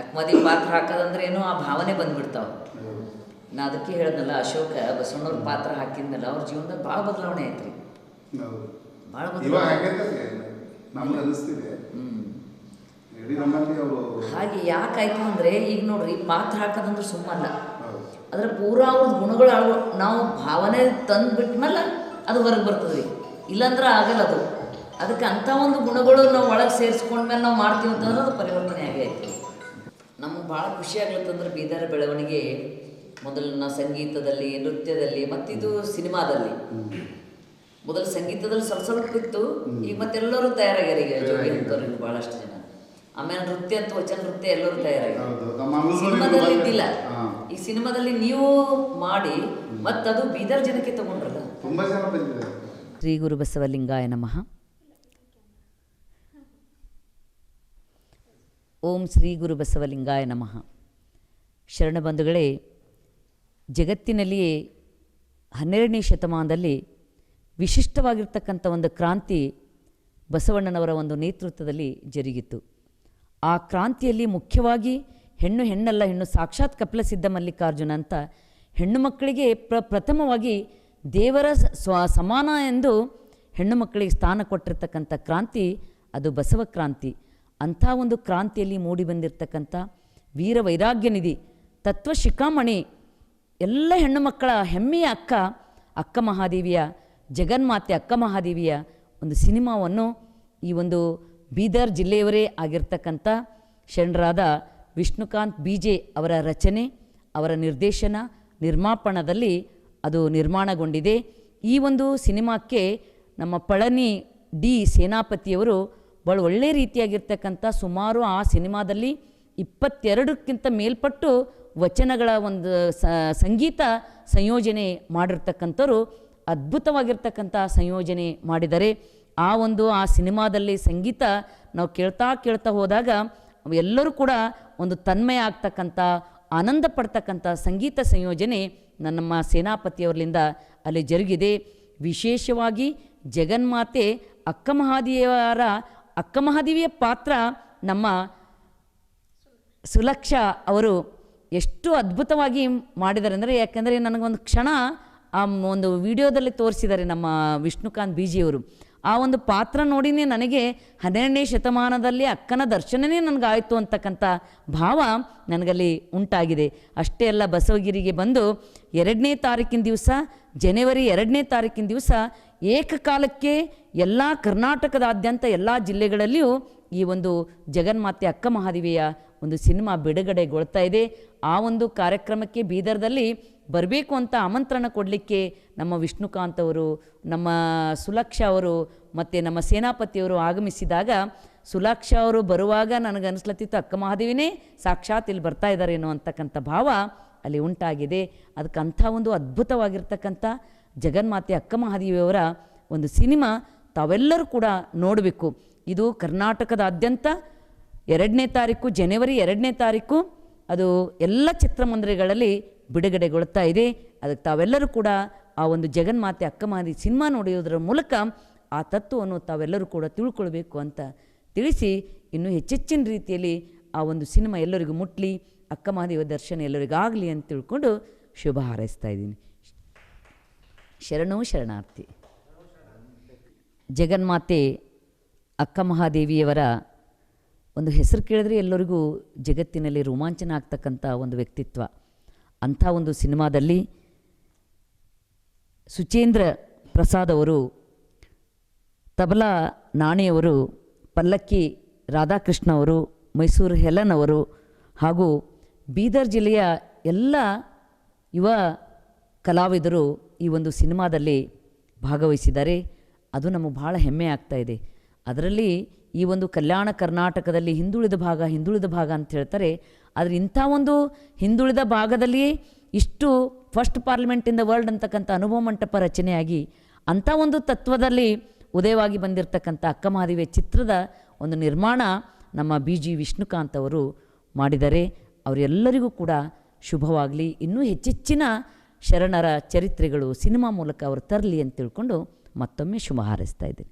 ಅಕ್ಮದಿ ಪಾತ್ರ ಹಾಕೋದಂದ್ರೆ ಏನೋ ಆ ಭಾವನೆ ಬಂದ್ಬಿಡ್ತಾವೆ. ನಾ ಅದಕ್ಕೆ ಹೇಳ್ದಲ್ಲ ಅಶೋಕ ಬಸವಣ್ಣವ್ರ ಪಾತ್ರ ಹಾಕಿದ್ಮೇಲೆ ಅವ್ರ ಜೀವನದಲ್ಲಿ ಭಾಳ ಬದಲಾವಣೆ ಐತ್ರಿ. ಭಾಳ ಬದಲಾವಣೆ. ಹಾಗೆ ಯಾಕಾಯ್ತು ಅಂದರೆ ಈಗ ನೋಡ್ರಿ ಪಾತ್ರ ಹಾಕೋದಂದ್ರೆ ಸುಮ್ಮಲ್ಲ. ಅದ್ರ ಪೂರಾ ಅವ್ರದ್ದು ಗುಣಗಳು ಅಳವ ನಾವು ಭಾವನೆ ತಂದು ಅದು ಹೊರಗೆ ಬರ್ತದೆ ರೀ ಇಲ್ಲಾಂದ್ರೆ ಆಗಲ್ಲ ಅದು. ಅದಕ್ಕೆ ಅಂಥ ಒಂದು ಗುಣಗಳು ನಾವು ಒಳಗೆ ಸೇರಿಸ್ಕೊಂಡ್ಮೇಲೆ ನಾವು ಮಾಡ್ತೀವಿ ಅಂತಂದ್ರೆ ಅದು ಪರಿವರ್ತನೆ ಆಗೇ ನಮ್ಗೆ ಭಾಳ ಖುಷಿ ಆಗ್ಲತ್ತಂದ್ರೆ ಬೀದರ್ ಬೆಳವಣಿಗೆ ಮೊದಲಿನ ಸಂಗೀತದಲ್ಲಿ ನೃತ್ಯದಲ್ಲಿ ಮತ್ತಿದು ಸಿನಿಮಾದಲ್ಲಿ. ಮೊದಲು ಸಂಗೀತದಲ್ಲಿ ಸ್ವಲ್ಪ ಸ್ವಲ್ಪ ಇತ್ತು ಈಗ ಮತ್ತೆಲ್ಲರೂ ತಯಾರಾಗ್ಯಾರ ಈಗ ಜೋಗಿ ಅಂತವ್ರು ಜನ. ಆಮೇಲೆ ನೃತ್ಯ ಅಂತ ವಚನ ನೃತ್ಯ ಎಲ್ಲರೂ ತಯಾರಾಗ್ಯಾರ. ಸಿನಿಮಾದಲ್ಲಿ ಇದ್ದಿಲ್ಲ. ಈ ಸಿನಿಮಾದಲ್ಲಿ ನೀವು ಮಾಡಿ ಮತ್ತದು ಬೀದರ್ ಜನಕ್ಕೆ ತಗೊಂಡ್ರಲ್ಲ. ತುಂಬಾ ಜನ ಶ್ರೀ ಗುರು ಬಸವಲಿಂಗಾಯ ನಮಃ. ಓಂ ಶ್ರೀ ಗುರು ಬಸವಲಿಂಗಾಯ ನಮಃ. ಶರಣಬಂಧುಗಳೇ ಜಗತ್ತಿನಲ್ಲಿಯೇ ಹನ್ನೆರಡನೇ ಶತಮಾನದಲ್ಲಿ ವಿಶಿಷ್ಟವಾಗಿರ್ತಕ್ಕಂಥ ಒಂದು ಕ್ರಾಂತಿ ಬಸವಣ್ಣನವರ ಒಂದು ನೇತೃತ್ವದಲ್ಲಿ ಜರುಗಿತು ಆ ಕ್ರಾಂತಿಯಲ್ಲಿ ಮುಖ್ಯವಾಗಿ ಹೆಣ್ಣು ಹೆಣ್ಣಲ್ಲ, ಹೆಣ್ಣು ಸಾಕ್ಷಾತ್ ಕಪಿಲ ಸಿದ್ಧ ಮಲ್ಲಿಕಾರ್ಜುನ ಅಂತ ಹೆಣ್ಣು ಮಕ್ಕಳಿಗೆ ಪ್ರ, ಪ್ರಥಮವಾಗಿ ದೇವರ ಸ್ವ, ಸಮಾನ ಎಂದು ಹೆಣ್ಣು ಮಕ್ಕಳಿಗೆ ಸ್ಥಾನ ಕೊಟ್ಟಿರ್ತಕ್ಕಂಥ ಕ್ರಾಂತಿ ಅದು ಬಸವ ಕ್ರಾಂತಿ. ಅಂಥ ಒಂದು ಕ್ರಾಂತಿಯಲ್ಲಿ ಮೂಡಿ ಬಂದಿರತಕ್ಕಂಥ ವೀರ ವೈರಾಗ್ಯ ನಿಧಿ, ತತ್ವ ಶಿಖಾಮಣಿ, ಎಲ್ಲ ಹೆಣ್ಣು ಮಕ್ಕಳ ಹೆಮ್ಮೆಯ ಅಕ್ಕ ಅಕ್ಕ ಮಹಾದೇವಿಯ, ಜಗನ್ಮಾತೆ ಅಕ್ಕ ಮಹಾದೇವಿಯ ಒಂದು ಸಿನಿಮಾವನ್ನು ಈ ಒಂದು ಬೀದರ್ ಜಿಲ್ಲೆಯವರೇ ಆಗಿರ್ತಕ್ಕಂಥ ಶರಣರಾದ ವಿಷ್ಣುಕಾಂತ್ ಬೀಜೆ ಅವರ ರಚನೆ, ಅವರ ನಿರ್ದೇಶನ, ನಿರ್ಮಾಪಣದಲ್ಲಿ ಅದು ನಿರ್ಮಾಣಗೊಂಡಿದೆ. ಈ ಒಂದು ಸಿನಿಮಾಕ್ಕೆ ನಮ್ಮ ಪಳನಿ ಡಿ ಸೇನಾಪತಿಯವರು ಭಾಳ ಒಳ್ಳೆಯ ರೀತಿಯಾಗಿರ್ತಕ್ಕಂಥ ಸುಮಾರು ಆ ಸಿನಿಮಾದಲ್ಲಿ ಇಪ್ಪತ್ತೆರಡಕ್ಕಿಂತ ಮೇಲ್ಪಟ್ಟು ವಚನಗಳ ಒಂದು ಸಂಗೀತ ಸಂಯೋಜನೆ ಮಾಡಿರ್ತಕ್ಕಂಥವ್ರು, ಅದ್ಭುತವಾಗಿರ್ತಕ್ಕಂಥ ಸಂಯೋಜನೆ ಮಾಡಿದ್ದಾರೆ ಆ ಒಂದು ಆ ಸಿನಿಮಾದಲ್ಲಿ ಸಂಗೀತ ನಾವು ಕೇಳ್ತಾ ಕೇಳ್ತಾ ಹೋದಾಗ ಎಲ್ಲರೂ ಕೂಡ ಒಂದು ತನ್ಮಯ ಆಗ್ತಕ್ಕಂಥ, ಆನಂದ ಪಡ್ತಕ್ಕಂಥ ಸಂಗೀತ ಸಂಯೋಜನೆ ನಮ್ಮ ಸೇನಾಪತಿಯವರಿಂದ ಅಲ್ಲಿ ಜರುಗಿದೆ. ವಿಶೇಷವಾಗಿ ಜಗನ್ಮಾತೆ ಅಕ್ಕ ಮಹಾದೇವಿಯರ ಅಕ್ಕ ಮಹಾದೇವಿಯ ಪಾತ್ರ ನಮ್ಮ ಸುಲಕ್ಷ ಅವರು ಎಷ್ಟು ಅದ್ಭುತವಾಗಿ ಮಾಡಿದ್ದಾರೆ ಅಂದರೆ ಯಾಕೆಂದರೆ ನನಗೊಂದು ಕ್ಷಣ ಆ ಒಂದು ವಿಡಿಯೋದಲ್ಲಿ ತೋರಿಸಿದ್ದಾರೆ ನಮ್ಮ ವಿಷ್ಣುಕಾಂತ್ ಬೀಜಿಯವರು ಆ ಒಂದು ಪಾತ್ರ ನೋಡಿನೇ ನನಗೆ ಹನ್ನೆರಡನೇ ಶತಮಾನದಲ್ಲಿ ಅಕ್ಕನ ದರ್ಶನವೇ ನನಗಾಯಿತು ಅಂತಕ್ಕಂಥ ಭಾವ ನನಗಲ್ಲಿ ಉಂಟಾಗಿದೆ. ಅಷ್ಟೇ ಅಲ್ಲ ಬಸವಗಿರಿಗೆ ಬಂದು ಎರಡನೇ ತಾರೀಕಿನ ದಿವಸ, ಜನವರಿ ಎರಡನೇ ತಾರೀಕಿನ ದಿವಸ ಏಕಕಾಲಕ್ಕೆ ಎಲ್ಲ ಕರ್ನಾಟಕದಾದ್ಯಂತ ಎಲ್ಲ ಜಿಲ್ಲೆಗಳಲ್ಲಿಯೂ ಈ ಒಂದು ಜಗನ್ಮಾತೆ ಅಕ್ಕ ಮಹಾದೇವಿಯ ಒಂದು ಸಿನಿಮಾ ಬಿಡುಗಡೆಗೊಳ್ತಾ ಇದೆ. ಆ ಒಂದು ಕಾರ್ಯಕ್ರಮಕ್ಕೆ ಬೀದರ್ದಲ್ಲಿ ಬರಬೇಕು ಅಂತ ಆಮಂತ್ರಣ ಕೊಡಲಿಕ್ಕೆ ನಮ್ಮ ವಿಷ್ಣುಕಾಂತ್ ಅವರು, ನಮ್ಮ ಸುಲಕ್ಷ ಅವರು ಮತ್ತು ನಮ್ಮ ಸೇನಾಪತಿಯವರು ಆಗಮಿಸಿದಾಗ ಸುಲಕ್ಷ ಅವರು ಬರುವಾಗ ನನಗೆ ಅನಿಸ್ಲತ್ತಿತ್ತು, ಅಕ್ಕ ಮಹಾದೇವಿನೇ, ಸಾಕ್ಷಾತ್ ಇಲ್ಲಿ ಬರ್ತಾ ಇದ್ದಾರೇನೋ ಅಂತಕ್ಕಂಥ ಭಾವ ಅಲ್ಲಿ ಉಂಟಾಗಿದೆ. ಅದಕ್ಕೆ ಅಂಥ ಒಂದು ಅದ್ಭುತವಾಗಿರ್ತಕ್ಕಂಥ ಜಗನ್ಮಾತೆ ಅಕ್ಕ ಮಹಾದೇವಿಯವರ ಒಂದು ಸಿನಿಮಾ ತಾವೆಲ್ಲರೂ ಕೂಡ ನೋಡಬೇಕು. ಇದು ಕರ್ನಾಟಕದಾದ್ಯಂತ ಎರಡನೇ ತಾರೀಕು, ಜನವರಿ ಎರಡನೇ ತಾರೀಕು, ಅದು ಎಲ್ಲ ಚಿತ್ರಮಂದಿರಗಳಲ್ಲಿ ಬಿಡುಗಡೆಗೊಳ್ತಾ ಇದೆ. ಅದಕ್ಕೆ ತಾವೆಲ್ಲರೂ ಕೂಡ ಆ ಒಂದು ಜಗನ್ಮಾತೆ ಅಕ್ಕ ಮಹಾದೇವಿ ಸಿನಿಮಾ ನೋಡಿಯೋದ್ರ ಮೂಲಕ ಆ ತತ್ವವನ್ನು ತಾವೆಲ್ಲರೂ ಕೂಡ ತಿಳ್ಕೊಳ್ಬೇಕು ಅಂತ ತಿಳಿಸಿ, ಇನ್ನೂ ಹೆಚ್ಚೆಚ್ಚಿನ ರೀತಿಯಲ್ಲಿ ಆ ಒಂದು ಸಿನಿಮಾ ಎಲ್ಲರಿಗೂ ಮುಟ್ಲಿ, ಅಕ್ಕ ಮಹಾದೇವ ದರ್ಶನ ಎಲ್ಲರಿಗಾಗಲಿ ಅಂತ ತಿಳ್ಕೊಂಡು ಶುಭ ಹಾರೈಸ್ತಾ ಇದ್ದೀನಿ. ಶರಣೋ ಶರಣಾರ್ಥಿ. ಜಗನ್ಮಾತೆ ಅಕ್ಕ ಮಹಾದೇವಿಯವರ ಒಂದು ಹೆಸರು ಕೇಳಿದ್ರೆ ಎಲ್ಲರಿಗೂ ಜಗತ್ತಿನಲ್ಲಿ ರೋಮಾಂಚನ ಆಗ್ತಕ್ಕಂಥ ಒಂದು ವ್ಯಕ್ತಿತ್ವ. ಅಂಥ ಒಂದು ಸಿನಿಮಾದಲ್ಲಿ ಸುಚೇಂದ್ರ ಪ್ರಸಾದ್ ಅವರು, ತಬಲಾ ನಾಣಿಯವರು ಪಲ್ಲಕ್ಕಿ ರಾಧಾಕೃಷ್ಣ ಅವರು, ಮೈಸೂರು ಹೆಲನ್ ಅವರು ಹಾಗೂ ಬೀದರ್ ಜಿಲ್ಲೆಯ ಎಲ್ಲ ಯುವ ಕಲಾವಿದರು ಈ ಒಂದು ಸಿನಿಮಾದಲ್ಲಿ ಭಾಗವಹಿಸಿದ್ದಾರೆ ಅದು ನಮಗೆ ಭಾಳ ಹೆಮ್ಮೆ ಆಗ್ತಾ ಇದೆ. ಅದರಲ್ಲಿ ಈ ಒಂದು ಕಲ್ಯಾಣ ಕರ್ನಾಟಕದಲ್ಲಿ ಹಿಂದುಳಿದ ಭಾಗ ಹಿಂದುಳಿದ ಭಾಗ ಅಂತ ಹೇಳ್ತಾರೆ. ಆದರೆ ಇಂಥ ಒಂದು ಹಿಂದುಳಿದ ಭಾಗದಲ್ಲಿ ಇಷ್ಟು first parliament in the world ಅಂತಕ್ಕಂಥ ಅನುಭವ ಮಂಟಪ ರಚನೆಯಾಗಿ ಅಂಥ ಒಂದು ತತ್ವದಲ್ಲಿ ಉದಯವಾಗಿ ಬಂದಿರತಕ್ಕಂಥ ಅಕ್ಕ ಚಿತ್ರದ ಒಂದು ನಿರ್ಮಾಣ ನಮ್ಮ ಬಿ ಜಿ ವಿಷ್ಣುಕಾಂತ್ ಅವರು ಮಾಡಿದ್ದಾರೆ ಅವರೆಲ್ಲರಿಗೂ ಕೂಡ ಶುಭವಾಗಲಿ. ಇನ್ನೂ ಹೆಚ್ಚೆಚ್ಚಿನ ಶರಣರ ಚರಿತ್ರೆಗಳು ಸಿನಿಮಾ ಮೂಲಕ ಅವರು ತರಲಿ ಅಂತ ತಿಳ್ಕೊಂಡು ಮತ್ತೊಮ್ಮೆ ಶುಭ ಹಾರೈಸ್ತಾ ಇದ್ದೀನಿ.